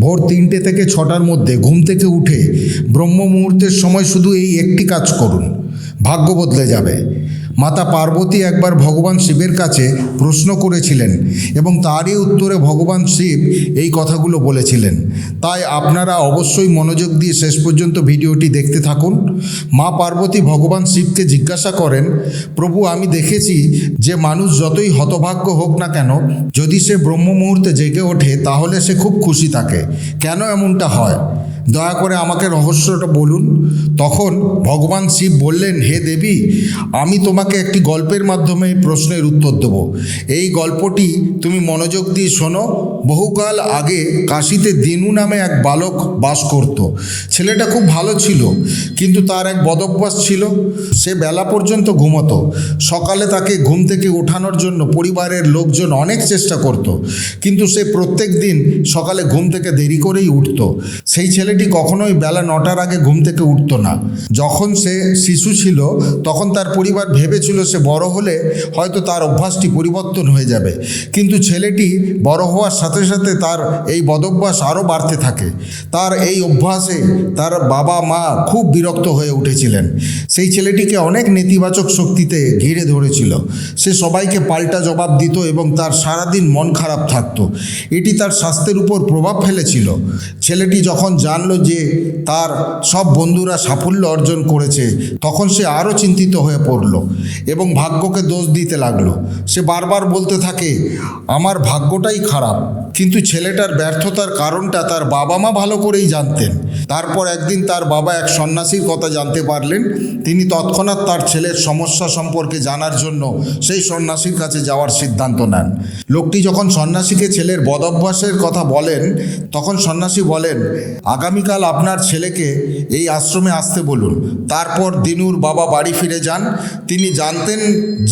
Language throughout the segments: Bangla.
ভোর তিনটে থেকে ছটার মধ্যে ঘুম থেকে উঠে ব্রহ্ম মুহূর্তের সময় শুধু এই একটি কাজ করুন। ভাগ্য বদলে যাবে। মাতা পার্বতী একবার ভগবান শিবের কাছে প্রশ্ন করেছিলেন এবং তারই উত্তরে ভগবান শিব এই কথাগুলো বলেছিলেন। তাই আপনারা অবশ্যই মনোযোগ দিয়ে শেষ পর্যন্ত ভিডিওটি দেখতে থাকুন। মা পার্বতী ভগবান শিবকে জিজ্ঞাসা করেন, প্রভু, আমি দেখেছি যে মানুষ যতই হতভাগ্য হোক না কেন, যদি সে ব্রহ্ম মুহূর্তে জেগে ওঠে তাহলে সে খুব খুশি থাকে। কেন এমনটা হয়? দয়া করে আমাকে রহস্যটা বলুন। তখন ভগবান শিব বললেন, হে দেবী, আমি তোমাকে একটি গল্পের মাধ্যমে প্রশ্নের উত্তর দেব। এই গল্পটি তুমি মনোযোগ দিয়ে শোনো। বহুকাল আগে কাশিতে দিনু নামে এক বালক বাস করত। ছেলেটা খুব ভালো ছিল, কিন্তু তার এক বদভ্যাস ছিল। সে বেলা পর্যন্ত ঘুমতো। সকালে তাকে ঘুম থেকে ওঠানোর জন্য পরিবারের লোকজন অনেক চেষ্টা করত, কিন্তু সে প্রত্যেক দিন সকালে ঘুম থেকে দেরি করেই উঠত। সেই ছেলেটি কখনোই বেলা নটার আগে ঘুম থেকে উঠত না। যখন সে শিশু ছিল, তখন তার পরিবার ভেবেছিল সে বড় হলে হয়তো তার অভ্যাসটি পরিবর্তন হয়ে যাবে। কিন্তু ছেলেটি বড় হওয়ার সাথে সাথে তার এই বদভ্যাস আরও বাড়তে থাকে। তার এই অভ্যাসে তার বাবা মা খুব বিরক্ত হয়ে উঠেছিলেন। সেই ছেলেটিকে অনেক নেতিবাচক শক্তিতে ঘিরে ধরেছিল। সে সবাইকে পাল্টা জবাব দিত এবং তার সারাদিন মন খারাপ থাকতো। এটি তার স্বাস্থ্যের উপর প্রভাব ফেলেছিল। ছেলেটি যখন জানলো যে তার সব বন্ধুরা সাফল্য অর্জন করেছে। তখন সে আরও চিন্তিত হয়ে পড়ল এবং ভাগ্যকে দোষ দিতে লাগল। সে বারবার বলতে থাকে, আমার ভাগ্যটাই খারাপ, কিন্তু ছেলেটার ব্যর্থতার কারণটা তার বাবা মা ভালো করেই জানতেন। তারপর একদিন তার বাবা এক সন্ন্যাসীর কথা জানতে পারলেন। তিনি তৎক্ষণাৎ তার ছেলের সমস্যা সম্পর্কে জানার জন্য সেই সন্ন্যাসীর কাছে যাওয়ার সিদ্ধান্ত নেন। লোকটি যখন সন্ন্যাসীকে ছেলের বদভ্যাসের কথা বলেন, তখন সন্ন্যাসী বলেন, আগামীকাল আপনার ছেলেকে এই আশ্রমে আসতে বলুন। তারপর দিনুর বাবা বাড়ি ফিরে যান। তিনি জানতেন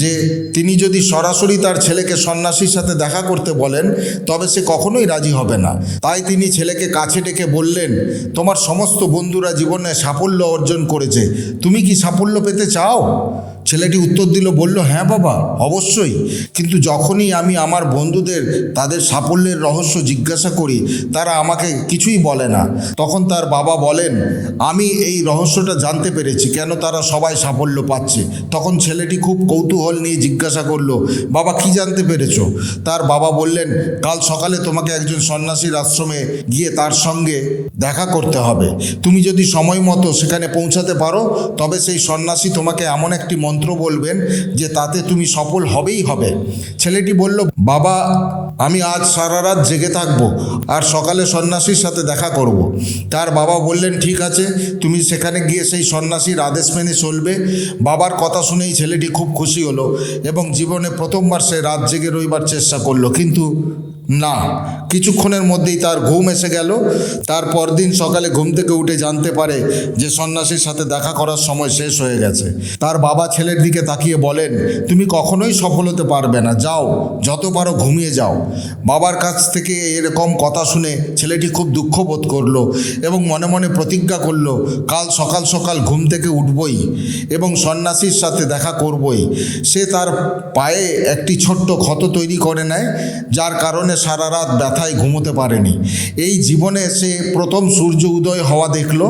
যে তিনি যদি সরাসরি তার ছেলেকে সন্ন্যাসীর সাথে দেখা করতে বলেন, তবে সে কখনোই রাজি হবে না। তাই তিনি ছেলেকে কাছে ডেকে বললেন, তোমার সমস্ত বন্ধুরা জীবনে সাফল্য অর্জন করেছে। তুমি কি সাফল্য পেতে চাও? ছেলেটি উত্তর দিল, বলল হ্যাঁ বাবা, অবশ্যই। কিন্তু যখনই আমি আমার বন্ধুদের, তাদের সাফল্যের রহস্য জিজ্ঞাসা করি, তারা আমাকে কিছুই বলে না। তখন তার বাবা বলেন, আমি এই রহস্যটা জানতে পেরেছি, কেন তারা সবাই সাফল্য পাচ্ছে? তখন ছেলেটি খুব কৌতূহল নিয়ে জিজ্ঞাসা করল, বাবা, কি জানতে পেরেছ? তার বাবা বললেন, কাল সকালে তোমাকে একজন সন্ন্যাসীর আশ্রমে গিয়ে তার সঙ্গে দেখা করতে হবে। তুমি যদি সময় মতো সেখানে পৌঁছাতে পারো, তবে সেই সন্ন্যাসী তোমাকে এমন একটি মন্ত্র বলবেন যে তাতে তুমি সফল হবেই হবে। ছেলেটি বলল, বাবা, আমি আজ সারা রাত জেগে থাকব আর সকালে সন্ন্যাসীর সাথে দেখা করব। তার বাবা বললেন, ঠিক আছে, তুমি সেখানে গিয়ে সেই সন্ন্যাসীর আদেশ মেনে চলবে। বাবার কথা শুনেই ছেলেটি খুব খুশি হলো এবং জীবনে প্রথমবার সে রাত জেগে রইবার চেষ্টা করল। কিন্তু না, কিছুক্ষণের মধ্যেই তার ঘুম এসে গেল। তার পরদিন সকালে ঘুম থেকে উঠে জানতে পারে যে সন্ন্যাসীর সাথে দেখা করার সময় শেষ হয়ে গেছে। তার বাবা ছেলের দিকে তাকিয়ে বলেন, তুমি কখনোই সফল হতে পারবে না, যাও, যত পারো ঘুমিয়ে যাও। বাবার কাছ থেকে এরকম কথা শুনে ছেলেটি খুব দুঃখ বোধ করল এবং মনে মনে প্রতিজ্ঞা করল, কাল সকাল সকাল ঘুম থেকে উঠবই এবং সন্ন্যাসীর সাথে দেখা করবই। সে তার পায়ে একটি ছোট্ট ক্ষত তৈরি করে নেয়, যার কারণে সারা রাত ব্যথায় ঘুমোতে পারেনি। এই জীবনে সে প্রথম সূর্য উদয় হওয়া দেখল,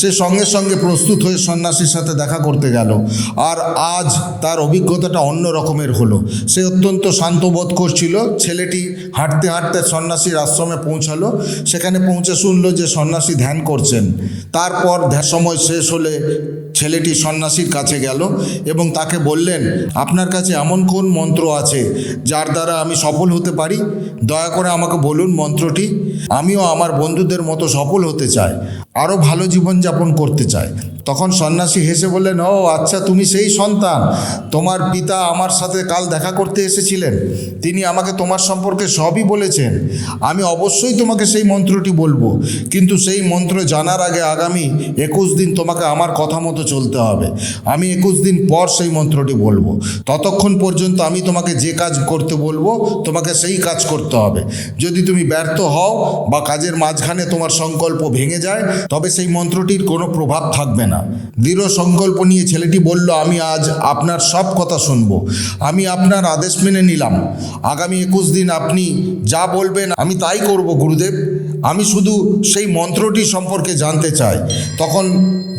সে সঙ্গে সঙ্গে প্রস্তুত হয়ে সন্ন্যাসীর সাথে দেখা করতে গেল, আর আজ তার অভিজ্ঞতাটা অন্য রকমের হলো। সে অত্যন্ত শান্ত বোধ করছিল, ছেলেটি হাঁটতে হাঁটতে সন্ন্যাসীর আশ্রমে পৌঁছালো, সেখানে পৌঁছে শুনলো যে সন্ন্যাসী ধ্যান করছেন। তারপর সময় শেষ হলে ছেলেটি সন্ন্যাসীর কাছে গেল এবং তাকে বললেন, আপনার কাছে এমন কোন মন্ত্র আছে যার দ্বারা আমি সফল হতে পারি? দয়া করে আমাকে বলুন মন্ত্রটি। আমিও আমার বন্ধুদের মতো সফল হতে চাই। আরও ভালো জীবনযাপন করতে চাই তখন সন্ন্যাসী হেসে বললেন, ও আচ্ছা তুমি সেই সন্তান। তোমার পিতা আমার সাথে কাল দেখা করতে এসেছিলেন। তিনি আমাকে তোমার সম্পর্কে সবই বলেছেন। আমি অবশ্যই তোমাকে সেই মন্ত্রটি বলব। কিন্তু সেই মন্ত্র জানার আগে আগামী একুশ দিন তোমাকে আমার কথা মতো চলতে হবে। আমি একুশ দিন পর সেই মন্ত্রটি বলব। ততক্ষণ পর্যন্ত আমি তোমাকে যে কাজ করতে বলব, তোমাকে সেই কাজ করতে হবে। যদি তুমি ব্যর্থ হও বা কাজের মাঝখানে তোমার সংকল্প ভেঙে যায় তবে সেই মন্ত্রটির কোনো প্রভাব থাকবে না। দৃঢ় সংকল্প নিয়ে ছেলেটি বলল, আমি আজ আপনার সব কথা শুনব। আমি আপনার আদেশ মেনে নিলাম। আগামী একুশ দিন আপনি যা বলবেন আমি তাই করব, গুরুদেব। আমি শুধু সেই মন্ত্রটি সম্পর্কে জানতে চাই। তখন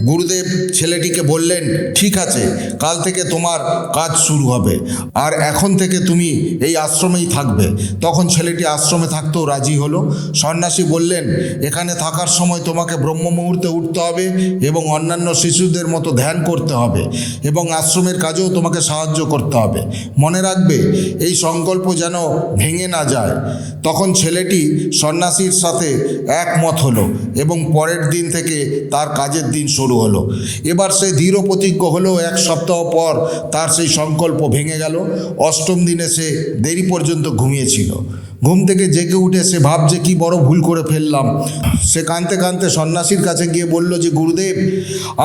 গুরুদেব ছেলেটিকে বললেন, ঠিক আছে, কাল থেকে তোমার কাজ শুরু হবে। আর এখন থেকে তুমি এই আশ্রমেই থাকবে। তখন ছেলেটি আশ্রমে থাকতেও রাজি হলো। সন্ন্যাসী বললেন, এখানে থাকার সময় তোমাকে ব্রহ্ম মুহূর্তে উঠতে হবে এবং অন্যান্য শিশুদের মতো ধ্যান করতে হবে এবং আশ্রমের কাজেও তোমাকে সাহায্য করতে হবে। মনে রাখবে, এই সংকল্প যেন ভেঙে না যায়। তখন ছেলেটি সন্ন্যাসীর সাথে একমত হলো এবং পরের দিন থেকে তার কাজের দিন শুরু হলো। এবার সে দৃঢ় প্রতিজ্ঞ হলো এক সপ্তাহ পর তার সেই সংকল্প ভেঙে গেল। অষ্টম দিনে সে দেরি পর্যন্ত ঘুমিয়েছিল। ঘুম থেকে জেগে উঠে সে ভাবছে কি বড় ভুল করে ফেললাম। সে কাঁদতে কাঁদতে সন্ন্যাসীর কাছে গিয়ে বলল যে, গুরুদেব,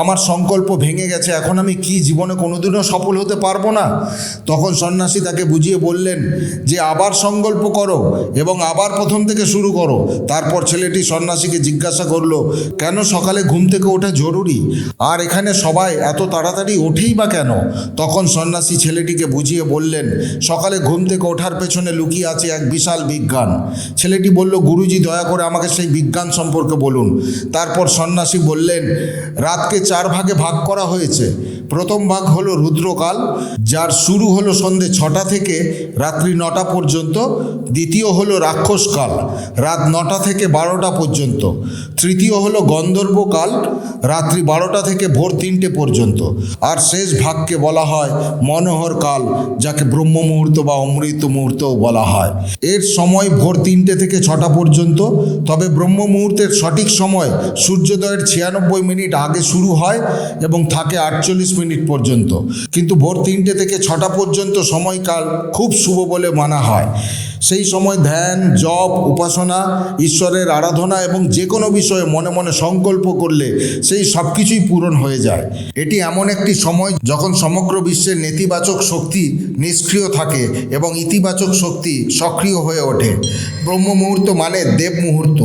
আমার সংকল্প ভেঙে গেছে, এখন আমি কি জীবনে কোনোদিনও সফল হতে পারব না? তখন সন্ন্যাসী তাকে বুঝিয়ে বললেন যে, আবার সংকল্প করো এবং আবার প্রথম থেকে শুরু করো। তারপর ছেলেটি সন্ন্যাসীকে জিজ্ঞাসা করল, কেন সকালে ঘুম থেকে ওঠা জরুরি? আর এখানে সবাই এত তাড়াতাড়ি ওঠেই বা কেন? তখন সন্ন্যাসী ছেলেটিকে বুঝিয়ে বললেন, সকালে ঘুম থেকে ওঠার পেছনে লুকিয়ে আছে এক বিশাল বিজ্ঞান। ছেলেটি বলল, গুরুজি, দয়া করে আমাকে সেই বিজ্ঞান সম্পর্কে বলুন। তারপর সন্ন্যাসী বললেন, রাতকে চার ভাগে ভাগ করা হয়েছে। প্রথম ভাগ হলো রুদ্রকাল, যার শুরু হলো সন্ধে ছটা থেকে রাত্রি নটা পর্যন্ত, দ্বিতীয় হলো রাক্ষসকাল, রাত নটা থেকে বারোটা পর্যন্ত, তৃতীয় হলো গন্ধর্বকাল, রাত্রি বারোটা থেকে ভোর তিনটে পর্যন্ত। আর শেষ ভাগকে বলা হয় মনোহর কাল, যাকে ব্রহ্ম মুহূর্ত বা অমৃত মুহূর্তও বলা হয়। এর সময় ভোর তিনটে থেকে ছটা পর্যন্ত, তবে ব্রহ্ম মুহূর্তের সঠিক সময় সূর্যোদয়ের ছিয়ানব্বই মিনিট আগে শুরু হয় এবং থাকে আটচল্লিশ মিনিট পর্যন্ত। কিন্তু ভোর তিনটে থেকে ছটা পর্যন্ত সময়কাল খুব শুভ বলে মানা হয়। সেই সময় ধ্যান, জপ, উপাসনা, ঈশ্বরের আরাধনা এবং যে কোনো বিষয়ে মনে মনে সংকল্প করলে সেই সব কিছুই পূরণ হয়ে যায়। এটি এমন একটি সময় যখন সমগ্র বিশ্বের নেতিবাচক শক্তি নিষ্ক্রিয় থাকে এবং ইতিবাচক শক্তি সক্রিয় হয়ে ওঠে। ব্রহ্ম মুহূর্ত মানে দেব মুহূর্ত।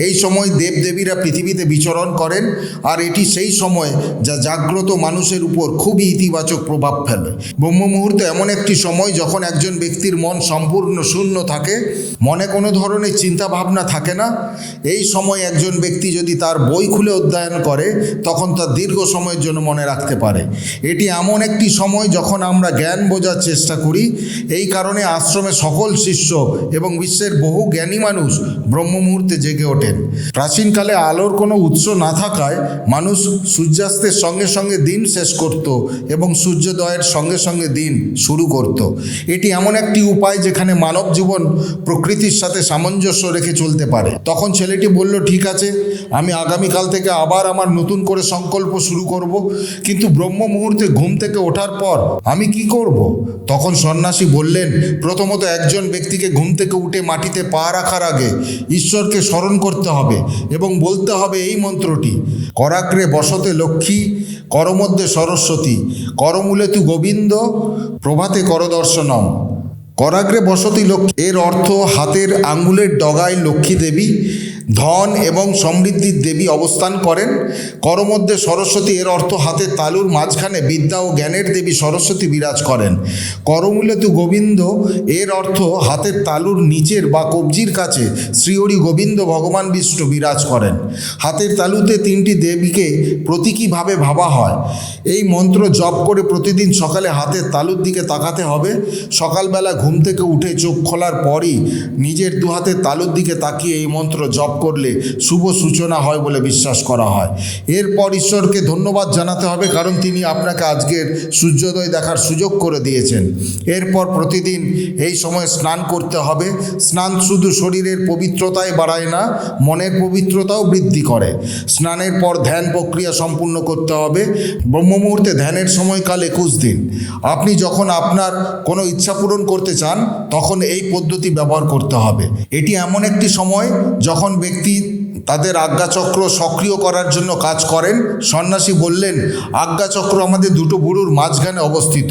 এই সময় দেবদেবীরা পৃথিবীতে বিচরণ করেন আর এটি সেই সময় যা জাগ্রত মানুষের উপর খুবই ইতিবাচক প্রভাব ফেলে। ব্রহ্ম মুহূর্ত এমন একটি সময় যখন একজন ব্যক্তির মন সম্পূর্ণ শূন্য থাকে, মনে কোনো ধরনের চিন্তা ভাবনা থাকে না, এই সময় একজন ব্যক্তি যদি তার বই খুলে অধ্যয়ন করে, তখন তা দীর্ঘ সময়ের জন্য মনে রাখতে পারে। এটি এমন একটি সময় যখন আমরা জ্ঞান বোঝার চেষ্টা করি, এই কারণে আশ্রমে সকল শিষ্য এবং বিশ্বের বহু জ্ঞানী মানুষ ব্রহ্ম মুহূর্তে জেগে ওঠেন। প্রাচীনকালে আলোর কোনো উৎস না থাকায় মানুষ সূর্যাস্তের সঙ্গে সঙ্গে দিন শেষ করত এবং সূর্যোদয়ের সঙ্গে সঙ্গে দিন শুরু করত। এটি এমন একটি উপায় যেখানে মানব জীবন প্রকৃতির সাথে সামঞ্জস্য রেখে চলতে পারে। তখন ছেলেটি বলল, ঠিক আছে, আমি আগামীকাল থেকে আবার আমার নতুন করে সংকল্প শুরু করব। কিন্তু ব্রহ্ম মুহূর্তে ঘুম থেকে ওঠার পর আমি কি করব? তখন সন্ন্যাসী বললেন, প্রথমত একজন ব্যক্তিকে ঘুম থেকে উঠে মাটিতে পা রাখার আগে ঈশ্বরকে স্মরণ করতে হবে এবং বলতে হবে এই মন্ত্রটি করাগ্রে বসতে লক্ষ্মী করমধ্যে সরস্বতী করমূলে তু গোবিন্দ, প্রভাতে করদর্শনম। করাগ্রে বসতি লক্ষ্মী, এর অর্থ হাতের আঙ্গুলের ডগায় লক্ষ্মী দেবী ধন এবং সমৃদ্ধির দেবী অবস্থান করেন। করমধ্যে সরস্বতী, এর অর্থ হাতের তালুর মাঝখানে বিদ্যা ও জ্ঞানের দেবী সরস্বতী বিরাজ করেন। করমূলে তু গোবিন্দ, এর অর্থ হাতের তালুর নিচের বা কবজির কাছে শ্রীহরি গোবিন্দ ভগবান বিষ্ণু বিরাজ করেন। হাতের তালুতে তিনটি দেবীকে প্রতীকীভাবে ভাবা হয়। এই মন্ত্র জপ করে প্রতিদিন সকালে হাতের তালুর দিকে তাকাতে হবে। সকালবেলা ঘুম থেকে উঠে চোখ খোলার পরই নিজের দু হাতের তালুর দিকে তাকিয়ে এই মন্ত্র জপ করলে শুভ সূচনা হয় বলে বিশ্বাস করা হয়। এরপর ঈশ্বরকে ধন্যবাদ জানাতে হবে, কারণ তিনি আপনাকে আজকের সূর্যোদয় দেখার সুযোগ করে দিয়েছেন। এরপর প্রতিদিন এই সময় স্নান করতে হবে। স্নান শুধু শরীরের পবিত্রতাই বাড়ায় না, মনের পবিত্রতাও বৃদ্ধি করে। স্নানের পর ধ্যান প্রক্রিয়া সম্পূর্ণ করতে হবে। ব্রহ্ম মুহূর্তে ধ্যানের সময়কাল একুশ দিন। আপনি যখন আপনার কোনো ইচ্ছা পূরণ করতে চান, তখন এই পদ্ধতি ব্যবহার করতে হবে। এটি এমন একটি সময় যখন ব্যক্তি তাদের আজ্ঞাচক্র সক্রিয় করার জন্য কাজ করেন, সন্ন্যাসী বললেন, আজ্ঞাচক্র আমাদের দুটো বুড়োর মাঝখানে অবস্থিত।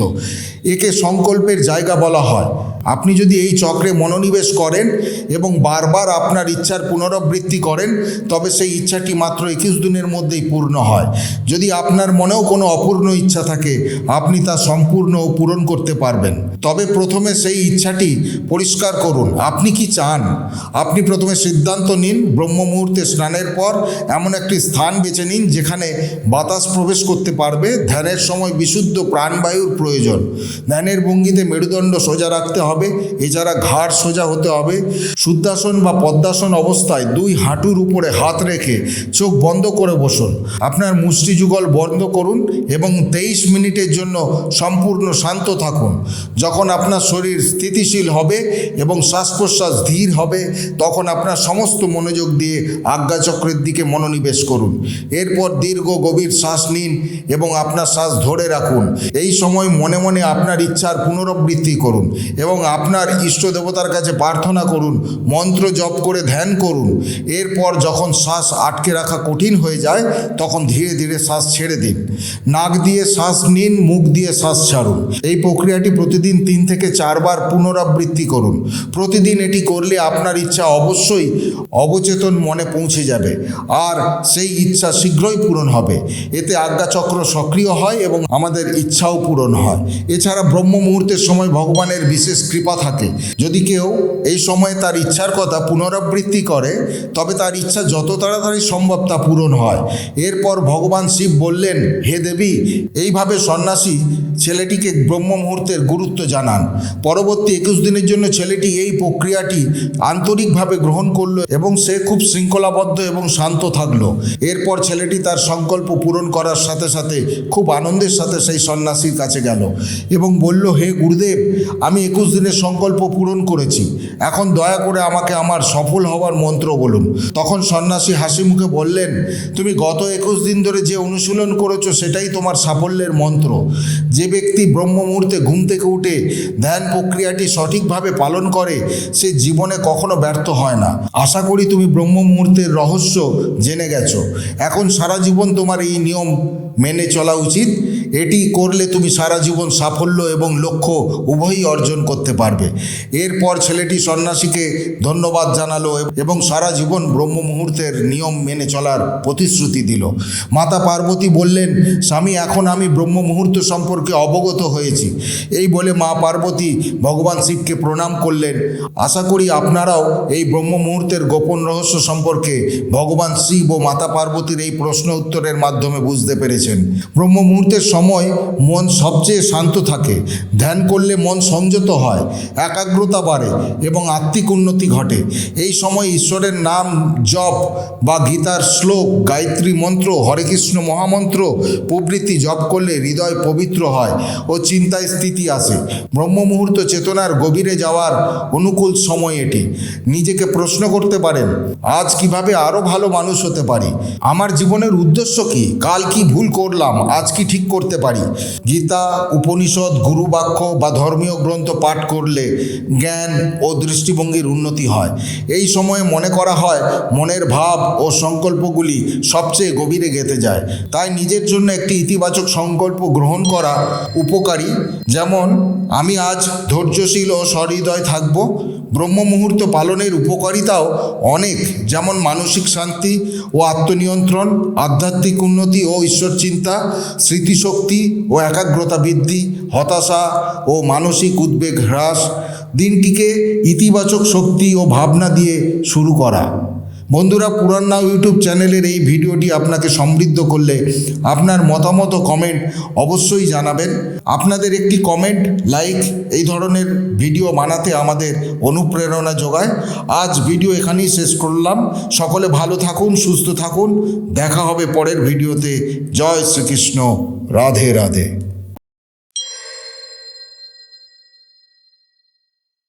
একে সংকল্পের জায়গা বলা হয়। আপনি যদি এই চক্রে মনোনিবেশ করেন এবং বারবার আপনার ইচ্ছার পুনরাবৃত্তি করেন, তবে সেই ইচ্ছাটি মাত্র একুশ দিনের মধ্যেই পূর্ণ হয়। যদি আপনার মনেও কোনো অপূর্ণ ইচ্ছা থাকে, আপনি তা সম্পূর্ণ ও পূরণ করতে পারবেন। তবে প্রথমে সেই ইচ্ছাটি পরিষ্কার করুন। আপনি কি চান? আপনি প্রথমে সিদ্ধান্ত নিন ব্রহ্ম মুহূর্তে স্নানের পর এমন একটি স্থান বেছে নিন, যেখানে বাতাস প্রবেশ করতে পারবে। ধ্যানের সময় বিশুদ্ধ প্রাণবায়ুর প্রয়োজন। ধ্যানের ভঙ্গিতে মেরুদণ্ড সোজা রাখতে হবে। এছাড়া ঘাড় সোজা হতে হবে। শুদ্ধাসন বা পদ্মাসন অবস্থায় দুই হাঁটুর উপরে হাত রেখে চোখ বন্ধ করে বসুন। আপনার মুষ্টি যুগল বন্ধ করুন এবং তেইশ মিনিটের জন্য সম্পূর্ণ শান্ত থাকুন। যখন আপনার শরীর স্থিতিশীল হবে এবং শ্বাস প্রশ্বাস ধীর হবে, তখন আপনার সমস্ত মনোযোগ দিয়ে আজ্ঞাচক্রের দিকে মনোনিবেশ করুন। এরপর দীর্ঘ গভীর শ্বাস নিন এবং আপনার শ্বাস ধরে রাখুন। এই সময় মনে মনে আপনার ইচ্ছার পুনরাবৃত্তি করুন এবং আপনার ইষ্ট দেবতার কাছে প্রার্থনা করুন, মন্ত্র জপ করে ধ্যান করুন। এরপর যখন শ্বাস আটকে রাখা কঠিন হয়ে যায়, তখন ধীরে ধীরে শ্বাস ছেড়ে দিন। নাক দিয়ে শ্বাস নিন, মুখ দিয়ে শ্বাস ছাড়ুন। এই প্রক্রিয়াটি প্রতিদিন তিন থেকে চারবার পুনরাবৃত্তি করুন। প্রতিদিন এটি করলে আপনার ইচ্ছা অবশ্যই অবচেতন মনে পৌঁছে যাবে, আর সেই ইচ্ছা শীঘ্রই পূরণ হবে। এতে আজ্ঞাচক্র সক্রিয় হয় এবং আমাদের ইচ্ছাও পূরণ হয়। এছাড়া ব্রহ্ম মুহূর্তের সময় ভগবানের বিশেষ কৃপা থাকে। যদি কেউ এই সময়ে তার ইচ্ছার কথা পুনরাবৃত্তি করে, তবে তার ইচ্ছা যত তাড়াতাড়ি সম্ভব তা পূরণ হয়। এরপর ভগবান শিব বললেন, হে দেবী, এইভাবে সন্ন্যাসী ছেলেটিকে ব্রহ্ম মুহূর্তের গুরুত্ব জানান। পরবর্তী একুশ দিনের জন্য ছেলেটি এই প্রক্রিয়াটি আন্তরিকভাবে গ্রহণ করল এবং সে খুব শৃঙ্খলাবদ্ধ এবং শান্ত থাকল। এরপর ছেলেটি তার সংকল্প পূরণ করার সাথে সাথে খুব আনন্দের সাথে সেই সন্ন্যাসীর কাছে গেল এবং বলল, হে গুরুদেব, আমি একুশ দিনের সংকল্প পূরণ করেছি। এখন দয়া করে আমাকে আমার সফল হওয়ার মন্ত্র বলুন। তখন সন্ন্যাসী হাসি মুখে বললেন, তুমি গত একুশ দিন ধরে যে অনুশীলন করেছ, সেটাই তোমার সাফল্যের মন্ত্র। যে ব্যক্তি ব্রহ্ম মুহূর্তে ঘুম থেকে উঠে ধ্যান প্রক্রিয়াটি সঠিকভাবে পালন করে, সে জীবনে কখনো ব্যর্থ হয় না। আশা করি তুমি ব্রহ্ম মুহূর্তের রহস্য জেনে গেছো। এখন সারা জীবন তোমার এই নিয়ম মেনে চলা উচিত। এটি করলে তুমি সারা জীবন সাফল্য এবং লক্ষ্য উভয়ই অর্জন করতে পারবে। এরপর ছেলেটি সন্ন্যাসীকে ধন্যবাদ জানালো এবং সারা জীবন ব্রহ্ম মুহূর্তের নিয়ম মেনে চলার প্রতিশ্রুতি দিল। মাতা পার্বতী বললেন, স্বামী, এখন আমি ব্রহ্ম মুহূর্ত সম্পর্কে অবগত হয়েছি। এই বলে মা পার্বতী ভগবান শিবকে প্রণাম করলেন। আশা করি আপনারাও এই ব্রহ্ম মুহূর্তের গোপন রহস্য সম্পর্কে ভগবান শিব ও মাতা পার্বতীর এই প্রশ্ন উত্তরের মাধ্যমে বুঝতে পেরেছেন। ব্রহ্ম মুহূর্তের সময় মন সবচেয়ে শান্ত থাকে। ধ্যান করলে মন সংযত হয়, একাগ্রতা বাড়ে এবং আত্মিক উন্নতি ঘটে। এই সময় ঈশ্বরের নাম জপ বা গীতার শ্লোক, গায়ত্রী মন্ত্র, হরে কৃষ্ণ মহামন্ত্র প্রভৃতি জপ করলে হৃদয় পবিত্র হয়। ও চিন্তায় স্থিতি আসে ব্রহ্ম মুহূর্ত চেতনার গভীরে যাওয়ার অনুকূল সময় এটি। নিজেকে প্রশ্ন করতে পারেন, আজ কীভাবে আরও ভালো মানুষ হতে পারি? আমার জীবনের উদ্দেশ্য কি? কাল কি ভুল করলাম? আজ কি ঠিক করতে পারি? গীতা, উপনিষদ, গুরুবাক্য বা ধর্মীয় গ্রন্থ পাঠ করলে জ্ঞান ও দৃষ্টিভঙ্গির উন্নতি হয়। এই সময়ে মনে করা হয়, মনের ভাব ও সংকল্পগুলি সবচেয়ে গভীরে গেঁথে যায়। তাই নিজের জন্য একটি ইতিবাচক সংকল্প গ্রহণ করা উপকারী। যেমন, আমি আজ ধৈর্যশীল ও সহৃদয় থাকব। ব্রহ্ম মুহূর্ত পালনের উপকারিতাও অনেক, যেমন মানসিক শান্তি ও আত্মনিয়ন্ত্রণ, আধ্যাত্মিক উন্নতি ও ঈশ্বর চিন্তা স্মৃতিশক্তি ও একাগ্রতা বৃদ্ধি, হতাশা ও মানসিক উদ্বেগ হ্রাস। দিনটিকে ইতিবাচক শক্তি ও ভাবনা দিয়ে শুরু করা। বন্ধুরা পুরান ইউটিউব চ্যানেলের এই ভিডিওটি আপনাকে সমৃদ্ধ করলে আপনার মতামত কমেন্ট অবশ্যই জানাবেন। আপনাদের একটি কমেন্ট লাইক এই ধরনের ভিডিও বানাতে আমাদের অনুপ্রেরণা যোগায়। আজ ভিডিও এখানেই শেষ করলাম। সকলে ভালো থাকুন, সুস্থ থাকুন। দেখা হবে পরের ভিডিওতে জয় শ্রীকৃষ্ণ। রাধে রাধে।